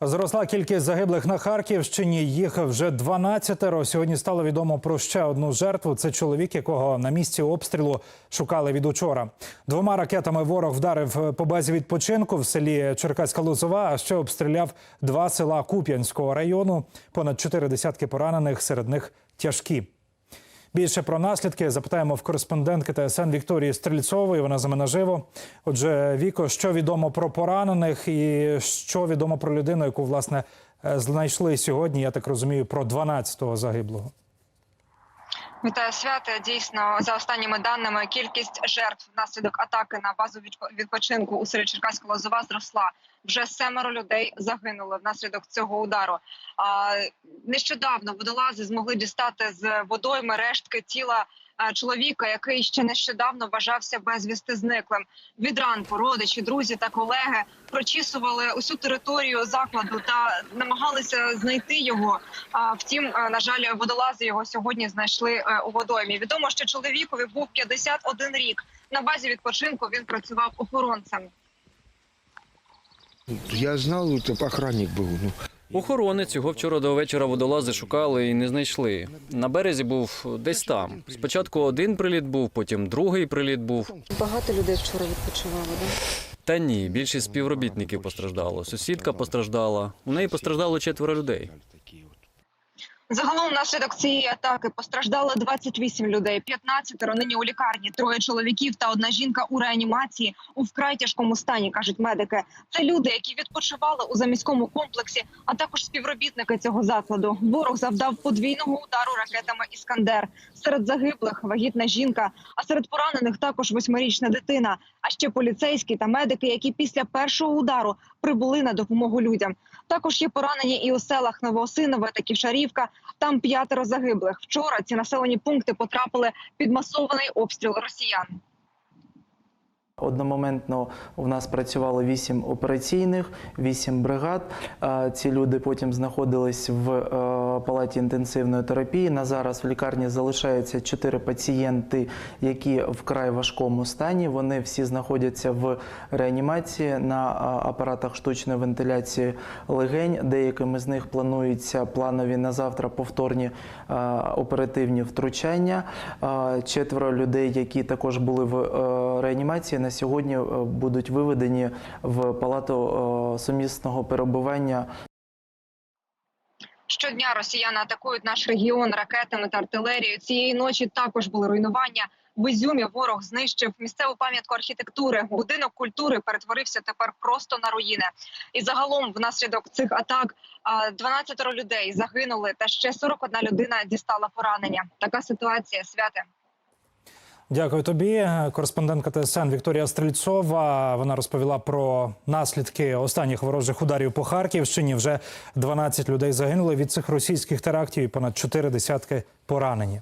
Зросла кількість загиблих на Харківщині. Їх вже 12-ро. Сьогодні стало відомо про ще одну жертву. Це чоловік, якого на місці обстрілу шукали від учора. Двома ракетами ворог вдарив по базі відпочинку в селі Черкаська Лозова, а ще обстріляв два села Куп'янського району. Понад чотири десятки поранених, серед них тяжкі. Більше про наслідки запитаємо в кореспондентки ТСН Вікторії Стрільцової. Вона за мене живо. Отже, Віко, що відомо про поранених, і що відомо про людину, яку власне е, знайшли сьогодні? Я так розумію, про 12-го загиблого. Вітаю свята. Дійсно, за останніми даними, кількість жертв внаслідок атаки на базу відпо- відпочинку у селі Черкаська Лозова зросла. Вже семеро людей загинули внаслідок цього удару. А нещодавно водолази змогли дістати з водойми рештки тіла чоловіка, який ще нещодавно вважався безвісти зниклим. Від ранку родичі, друзі та колеги прочісували усю територію закладу та намагалися знайти його. А втім, е, на жаль, водолази його сьогодні знайшли е, у водоймі. Відомо, що чоловікові був 51 рік. На базі відпочинку він працював охоронцем. Я знав, это охранник був. Ну, Охорони цього вчора до вечора водолази шукали і не знайшли. На березі був десь там. Спочатку один приліт був, потім другий приліт був. Багато людей вчора відпочивали, так? Та ні, більшість співробітників постраждало. Сусідка постраждала. У неї постраждало четверо людей. Загалом, внаслідок цієї атаки постраждало 28 людей. 15 нині у лікарні. Троє чоловіків та одна жінка у реанімації у вкрай тяжкому стані, кажуть медики. Це люди, які відпочивали у заміському комплексі, а також співробітники цього закладу. Ворог завдав подвійного удару ракетами Іскандер. Серед загиблих вагітна жінка, а серед поранених також восьмирічна дитина. А ще поліцейські та медики, які після першого удару прибули на допомогу людям. Також є поранені і у селах Новоосинове та Ківшарівка. Там п'ятеро загиблих. Вчора ці населені пункти потрапили під масований обстріл росіян. Одномоментно у нас працювало 8 операційних, 8 бригад. Ці люди потім знаходились в е, палаті інтенсивної терапії. На зараз в лікарні залишаються 4 пацієнти, які вкрай важкому стані. Вони всі знаходяться в реанімації на апаратах штучної вентиляції легень. Деякими з них плануються планові на завтра повторні оперативні втручання. Четверо людей, які також були в е, реанімації, на сьогодні е, будуть виведені в палату е, сумісного перебування Щодня росіяни атакують наш регіон ракетами та артилерією. Цієї ночі також були руйнування. В Ізюмі ворог знищив місцеву пам'ятку архітектури. Будинок культури перетворився тепер просто на руїни. І загалом, внаслідок цих атак, а, 12 людей загинули, та ще 41 людина дістала поранення. Така ситуація святе. Дякую тобі. Кореспондентка ТСН Вікторія Стрільцова. Вона розповіла про наслідки останніх ворожих ударів по Харківщині. Вже 12 людей загинули від цих російських терактів і понад чотири десятки поранені.